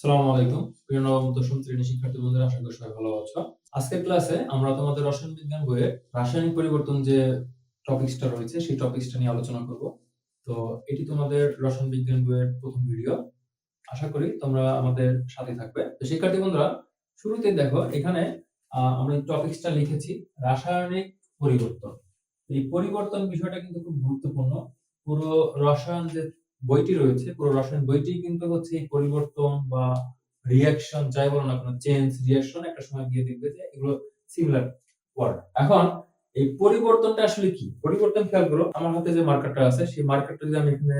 সালামু আলাইকুম। প্রিয় নবম, দশম শ্রেণির শিক্ষার্থী বন্ধুরা, আশা করি সবাই ভালো আছো। আজকের ক্লাসে আমরা তোমাদের রসায়ন বিজ্ঞান বইয়ে রাসায়নিক পরিবর্তন যে টপিকসটা রয়েছে, সেই টপিকসটা নিয়ে আলোচনা করব। তো এটি তোমাদের রসায়ন বিজ্ঞান বইয়ের প্রথম ভিডিও আশা করি তোমরা আমাদের সাথে থাকবে। তো শিক্ষার্থী বন্ধুরা শুরুতে দেখো, এখানে আমরা টপিকসটা লিখেছি, রাসায়নিক পরিবর্তন। এই পরিবর্তন বিষয়টা কিন্তু খুব গুরুত্বপূর্ণ। পুরো রসায়ন যে বইটি রয়েছে, পুরো রসায়ন বইটি, কিন্তু হচ্ছে এই পরিবর্তন বা রিয়াকশন যাই বলো না কোনো চেঞ্জ রিয়াকশন একটা সময় গিয়ে দেখবে যে এগুলো সিমিলার ওয়ার্ড এখন এই পরিবর্তনটা আসলে কি? পরিবর্তন খেয়াল করো, আমার হাতে যে মার্কারটা আছে, সেই মার্কারটা যদি আমি এখানে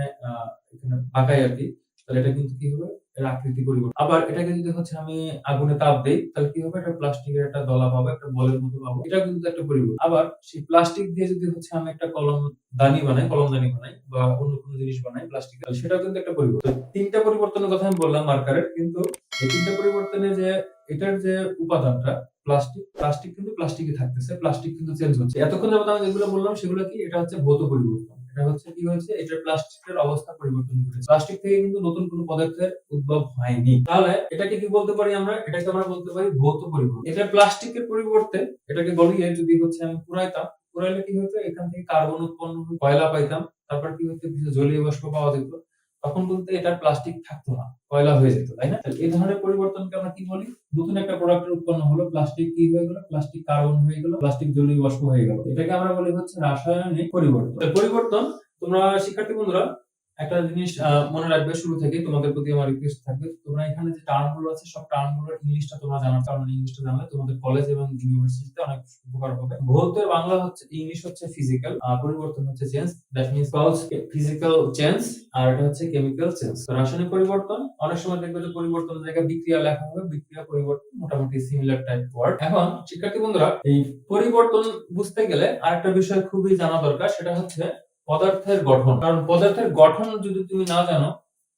এখানে আঁকাই আর কি তাহলে এটা কিন্তু কি হবে? এর আকৃতি পরিবর্তন। আবার এটাকে যদি হচ্ছে আমি আগুনে তাপ দেই, তাহলে কি হবে? এটা প্লাস্টিকের একটা দলা পাবো, একটা বলের মতো পাবো। এটা কিন্তু একটা পরিবর্তন। আবার সেই প্লাস্টিক দিয়ে যদি হচ্ছে আমি একটা কলম দানি বানাই, কলম দানি বানাই বা অন্য কোনো জিনিস বানাই প্লাস্টিক সেটাও কিন্তু একটা পরিবর্তন। তিনটা পরিবর্তনের কথা আমি বললাম মার্কারের কিন্তু এই তিনটা পরিবর্তনে যে, এটার যে উপাদানটা প্লাস্টিক প্লাস্টিক কিন্তু প্লাস্টিকে থাকতেছে প্লাস্টিক কিন্তু চেঞ্জ হচ্ছে। এতক্ষণ যাবত আমি যেগুলো বললাম, সেগুলো কি? এটা হচ্ছে ভৌত পরিবর্তন। এটা হচ্ছে কি হয়েছে? এটা প্লাস্টিকের অবস্থা পরিবর্তন ঘটেছে। প্লাস্টিক থেকে কিন্তু নতুন কোনো পদার্থের উদ্ভব হয়নি। তাহলে এটাকে কি বলতে পারি আমরা? এটাকে আমরা বলতে পারি ভৌত পরিবর্তন। এটা প্লাস্টিকের পরিবর্তে এটাকে গড়িয়ে যদি হচ্ছে আমি পুরাইতাম, পুরাইলে কি হতো? এখান থেকে কার্বন উৎপন্ন কয়লা পাইতাম, তারপর কি হতো? কিছু জলীয় বাষ্প পাওয়া যেত। তখন বলতে এটার প্লাস্টিক থাকতো না, কয়লা হয়ে যেত, তাই না? এই ধরনের পরিবর্তনকে আমরা কি বলি? নতুন একটা প্রোডাক্টের উৎপন্ন হলো প্লাস্টিক কি হয়ে গেল? প্লাস্টিক কার্বন হয়ে গেল প্লাস্টিক জলীয় বাষ্প হয়ে গেল। এটাকে আমরা বলি হচ্ছে রাসায়নিক পরিবর্তন। পরিবর্তন, তোমরা শিক্ষার্থী বন্ধুরা একটা জিনিস মনে রাখবে শুরু থেকে তোমাদের প্রতি আমার রিকোয়েস্ট থাকবে তোমরা এখানে যে টার্মগুলো আছে, সব টার্মগুলোর ইংলিশটা তোমরা জানার কারণ ইংলিশটা জানলে তোমাদের কলেজ এবং ইউনিভার্সিটিতে অনেক উপকার হবে। ভৌতের বাংলা হচ্ছে ইংলিশ হচ্ছে ফিজিক্যাল পরিবর্তন হচ্ছে change that means calls physical change আর এটা হচ্ছে কেমিক্যাল চেঞ্জ রাসায়নিক পরিবর্তন, অনেক সময় দেখবে যে পরিবর্তনের জায়গায় বিক্রিয়া লেখা হবে, বিক্রিয়া পরিবর্তন মোটামুটি সিমিলার টাইপ ওয়ার্ড এখন শিক্ষার্থী বন্ধুরা, এই পরিবর্তন বুঝতে গেলে আরেকটা বিষয় খুবই জানা দরকার, সেটা হচ্ছে পদার্থের গঠন। কারণ পদার্থের গঠন যদি তুমি না জানো,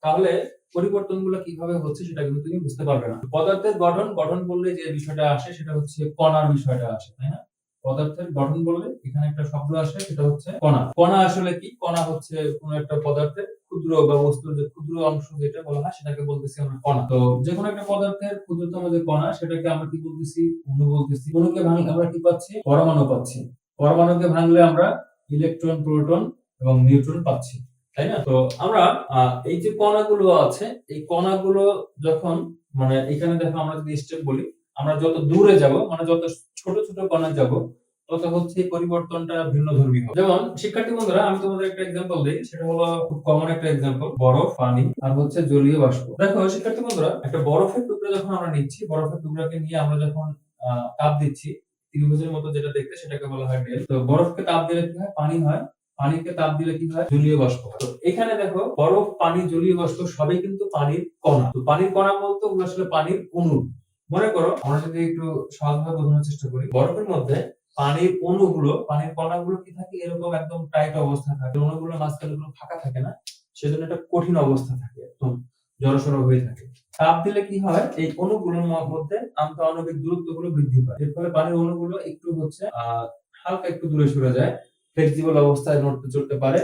তাহলে পরিবর্তনগুলো কীভাবে হচ্ছে সেটা কিন্তু তুমি বুঝতে পারবে না। পদার্থের গঠন গঠন বললে যে বিষয়টা আসে সেটা হচ্ছে কণার বিষয়টা আসে, তাই না? পদার্থের গঠন বললে এখানে একটা শব্দ আসে, সেটা হচ্ছে কণা। কণা আসলে কি? কণা হচ্ছে কোনো একটা পদার্থের ক্ষুদ্র বা বস্তুর যে ক্ষুদ্র অংশ যেটা বলা হয়, সেটাকে বলতেছি আমরা কণা। তো যে কোনো একটা পদার্থের ক্ষুদ্রতম যে কণা, সেটাকে আমরা কি বলতেছি? অণু বলতেছি। অণুকে ভাঙলে আমরা কি পাচ্ছি? পরমাণু পাচ্ছি। পরমাণুকে ভাঙলে আমরা ইলেকট্রন, প্রোটন এবং নিউট্রন পাচ্ছি, তাই না? তো আমরা এই যে কণাগুলো আছে, এই কণাগুলো যখন মানে এখানে দেখো আমরা যদি স্টেপ বলি, আমরা যত দূরে যাব মানে যত ছোট ছোট কণা যাব, তত হচ্ছে পরিবর্তনটা ভিন্ন ধর্মী হবে। যেমন, শিক্ষার্থী বন্ধুরা, আমি তোমাদের একটা এক্সাম্পল দিই, সেটা হলো খুব কমন একটা এক্সাম্পল বরফ, পানি, আর হচ্ছে জলীয় বাষ্প। দেখো, শিক্ষার্থী বন্ধুরা, একটা বরফের টুকরা যখন আমরা নিচ্ছি, বরফের টুকরাকে নিয়ে আমরা যখন তাপ দিচ্ছি, ত্রিভুজের মতো যেটা দেখতে, সেটাকে বলা হয় ডেল তো বরফকে তাপ দিলে কি হয়? পানি হয় পানিকে তাপ দিলে কি হয়? জলীয় বাষ্প তো এখানে দেখো, বরফ, পানি, জলীয় বাষ্প সবই কিন্তু পানির কণা। তো পানির কণা বলতে ওগুলো আসলে পানির অণু। মনে করো, আমরা যদি একটু সহজভাবে বোঝানোর চেষ্টা করি, বরফের মধ্যে পানির অণুগুলো, পানির কণাগুলো কি থাকে? এরকম একদম টাইট অবস্থা থাকে। অণুগুলো মাঝখানে গুলো ফাঁকা থাকে না। সেজন্য একটা কঠিন অবস্থা থাকে, একদম জড়সড় হয়ে থাকে। তাপ দিলে কি হয়? এই অণুগুলোর মধ্যে আন্তঃআণবিক দূরত্বগুলো বৃদ্ধি পায়। এর ফলে পানির অণুগুলো একটু হচ্ছে, আহ, হালকা একটু দূরে সরে যায়। ফ্লেক্সিবল অবস্থায় নড়তে চড়তে পারে।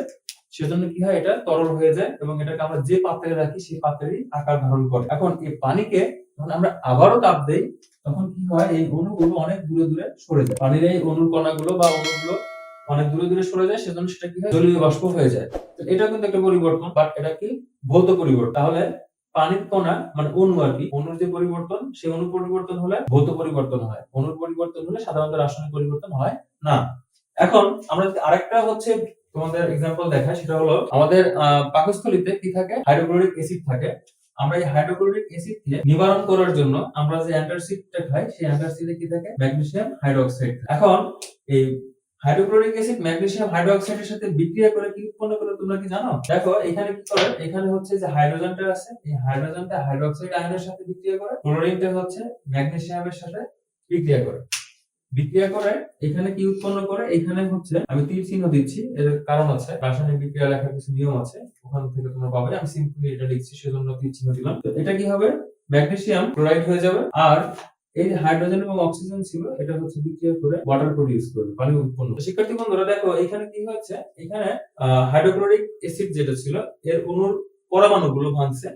সেজন্য কি হয়, এটা তরল হয়ে যায় এবং এটাকে আমরা যে পাত্রে রাখি, সেই পাত্রেরই আকার ধারণ করে। এখন এই পানিকে যখন আমরা আবারও তাপ দেই, তখন কি হয়, এই অণুগুলো অনেক দূরে দূরে সরে যায়। পানির এই অণুর কণাগুলো বা অণুগুলো অনেক দূরে দূরে সরে যায়, সেজন্য সেটা কি হয়, জলীয় বাষ্প হয়ে যায়। তো এটা কিন্তু একটা পরিবর্তন বাট এটা কি ভৌত পরিবর্তন। তাহলে পানির কণা মানে অণু আর কি, অণুর যে পরিবর্তন, সেই অণু পরিবর্তন হলে ভৌত পরিবর্তন হয়। অণুর পরিবর্তন হলে সাধারণত রাসায়নিক পরিবর্তন হয় না। এখন আমরা আরেকটা হচ্ছে তোমাদের এক্সাম্পল দেখাই, সেটা হলো আমাদের পাকস্থলীতে কি থাকে? হাইড্রোক্লোরিক অ্যাসিড থাকে। আমরা এই হাইড্রোক্লোরিক অ্যাসিড কে নিবারণ করার জন্য আমরা যে অ্যান্টাসিডটা খাই, সেই অ্যান্টাসিডে কি থাকে? ম্যাগনেসিয়াম হাইড্রোক্সাইড এখন এই হাইড্রোক্লোরিক অ্যাসিড ম্যাগনেসিয়াম হাইড্রোক্সাইডের সাথে বিক্রিয়া করে কি উৎপন্ন করে তোমরা কি জানো? দেখো, এখানে কি করে? এখানে হচ্ছে যে হাইড্রোজেনটা আছে, এই হাইড্রোজেনটা হাইড্রোক্সাইড আয়নের সাথে বিক্রিয়া করে, ক্লোরিনটা হচ্ছে ম্যাগনেসিয়ামের সাথে বিক্রিয়া করে। বিক্রিয়া করে, এখানে কি উৎপন্ন করে? এখানে হচ্ছে, আমি তীর চিহ্ন দিচ্ছি, এর কারণ আছে। রাসায়নিক বিক্রিয়া লেখার কিছু নিয়ম আছে, ওখান থেকে তোমরা পাবে। আমি সিম্পলি এটা লিখছি, সেজন্য তীর চিহ্ন দিলাম। তো এটা কি হবে? ম্যাগনেসিয়াম ক্লোরাইড হয়ে যাবে। আর এই যে হাইড্রোজেন এবং অক্সিজেন ছিল, এটা হচ্ছে বিক্রিয়া করে ওয়াটার প্রডিউস করবে, পানি উৎপন্ন। শিক্ষার্থী বন্ধুরা, দেখো, এখানে কি হচ্ছে এখানে হাইড্রোক্লোরিক অ্যাসিড যেটা ছিল, এর অণুর পরমাণুগুলো ভাঙছে।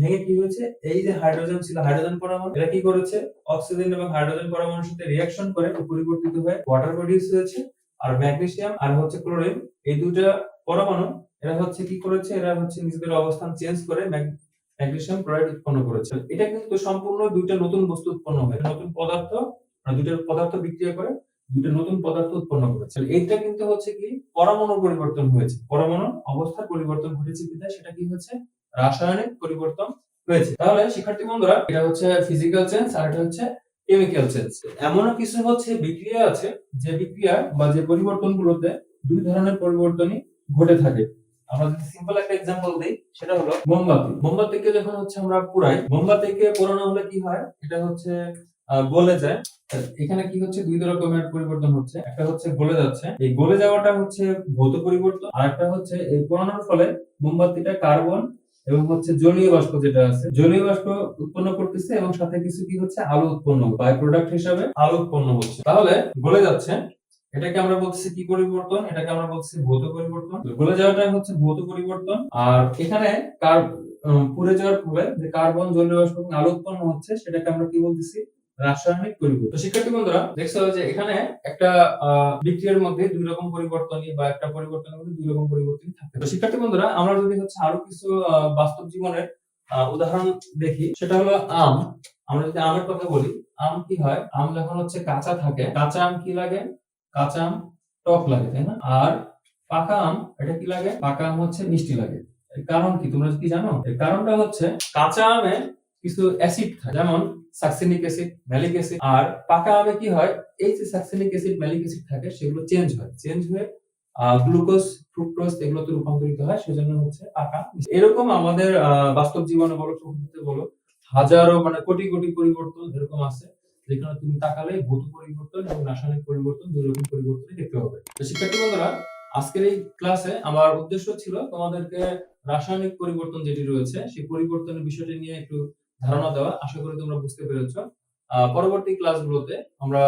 ভেঙে কি হয়েছে এই যে হাইড্রোজেন ছিল হাইড্রোজেন পরমাণু, এরা কি করেছে? অক্সিজেন এবং হাইড্রোজেন পরমাণুর সাথে রিঅ্যাকশন করে পরিবর্তিত হয়ে ওয়াটার প্রডিউস হয়েছে, আর ম্যাগনেসিয়াম আর হচ্ছে ক্লোরিন এই দুটা পরমাণু, এরা হচ্ছে কি করেছে? এরা হচ্ছে নিজেদের অবস্থান চেঞ্জ করে ম্যাগ- ম্যাগনেসিয়াম ক্লোরাইড উৎপন্ন করেছে। এটা কিন্তু সম্পূর্ণ দুইটা নতুন বস্তু উৎপন্ন হয়, নতুন পদার্থ আর দুইটা পদার্থ বিক্রিয়া করে, দুইটা নতুন পদার্থ উৎপন্ন করেছে। এইটা কিন্তু হচ্ছে কি, পরমাণুর পরিবর্তন হয়েছে। পরমাণুর অবস্থার পরিবর্তন ঘটেছে বিধায় সেটা কি হচ্ছে? রাসায়নিক পরিবর্তন হয়েছে। তাহলে, শিক্ষার্থী বন্ধুরা, এটা হচ্ছে ফিজিক্যাল চেঞ্জ আর এটা হচ্ছে কেমিক্যাল চেঞ্জ এমনও কিছু হচ্ছে বিক্রিয়া আছে, যে বিক্রিয়া বা যে পরিবর্তনগুলোতে দুই ধরনের পরিবর্তনই ঘটে থাকে। আমরা যদি সিম্পল একটা এক্সাম্পল দিই, সেটা হলো মোমবাতি। মোমবাতিকে যখন হচ্ছে আমরা পুরাই মোমবাতিকে পোড়ানো হলে কি হয়? এটা হচ্ছে গলে যায়। এখানে কি হচ্ছে? দুই রকমের পরিবর্তন হচ্ছে। একটা হচ্ছে গলে যাচ্ছে। এই গলে যাওয়াটা হচ্ছে ভৌত পরিবর্তন। আর একটা হচ্ছে এই পোড়ানোর ফলে মোমবাতিটা কার্বন এবং হচ্ছে জলীয় বাষ্প যেটা আছে, জলীয় বাষ্প উৎপন্ন করতেছে এবং সাথে কিছু কি হচ্ছে? আলো উৎপন্ন বাই প্রোডাক্ট হিসাবে আলো উৎপন্ন হচ্ছে। তাহলে বলে যাচ্ছে, এটাকে আমরা বলছি কি পরিবর্তন? এটাকে আমরা বলছি ভৌত পরিবর্তন। বলে যাওয়াটা হচ্ছে ভৌত পরিবর্তন। আর এখানে কার পুড়ে যাওয়ার ফলে যে কার্বন জলীয় বাষ্প আলো উৎপন্ন হচ্ছে, সেটাকে আমরা কি বলতেছি? রাসায়নিক পরিবর্তন। তো শিক্ষার্থী বন্ধুরা, দেখছ যে এখানে একটা বিক্রিয়ার মধ্যে দুই রকম পরিবর্তনই বা একটা পরিবর্তনের মধ্যে দুই রকম পরিবর্তন থাকে। তো শিক্ষার্থী বন্ধুরা, আমরা যদি হচ্ছে আরও কিছু বাস্তব জীবনের উদাহরণ দেখি, সেটা হলো আম। আমরা যদি আমের কথা বলি, আম কি হয়? আম যখন হচ্ছে কাঁচা থাকে, কাঁচা আম কি লাগে? কাঁচা আম টক লাগে, তাই না? আর পাকা আম, এটা কি লাগে? পাকা আম হচ্ছে মিষ্টি লাগে। কারণ কি? তোমরা কি জানো? কারণটা হচ্ছে, কাঁচা আমে কিছু অ্যাসিড থাকে, যেমন সাকসিনিক অ্যাসিড ম্যালিক অ্যাসিড আর পাকা আমে কি হয়, এই যে সাকসিনিক অ্যাসিড ম্যালিক অ্যাসিড থাকে, সেগুলো চেঞ্জ হয়। চেঞ্জ হয়ে গ্লুকোজ ফ্রুক্টোজ এগুলোতে রূপান্তরিত হয়, সেজন্য হচ্ছে পাকা। এরকম আমাদের বাস্তব জীবনে বলো, প্রকৃতিতে বলো, হাজারো মানে কোটি কোটি পরিবর্তন এরকম আছে, যেখানে তুমি তাকালে ভৌত পরিবর্তন এবং রাসায়নিক পরিবর্তন দুই রকম পরিবর্তনই দেখতে পাবে। তো শিক্ষার্থী বন্ধুরা, আজকের এই ক্লাসে আমার উদ্দেশ্য ছিল তোমাদেরকে রাসায়নিক পরিবর্তন যেটি রয়েছে, সেই পরিবর্তনের বিষয়টি নিয়ে একটু ধারণা দেওয়া, আশা করি তোমরা বুঝতে পেরেছ। পরবর্তী ক্লাসগুলোতে আমরা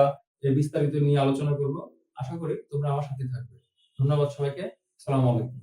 এই বিস্তারিত নিয়ে আলোচনা করব। আশা করি তোমরা আমার সাথে থাকবে। ধন্যবাদ সবাইকে। সালাম আলাইকুম।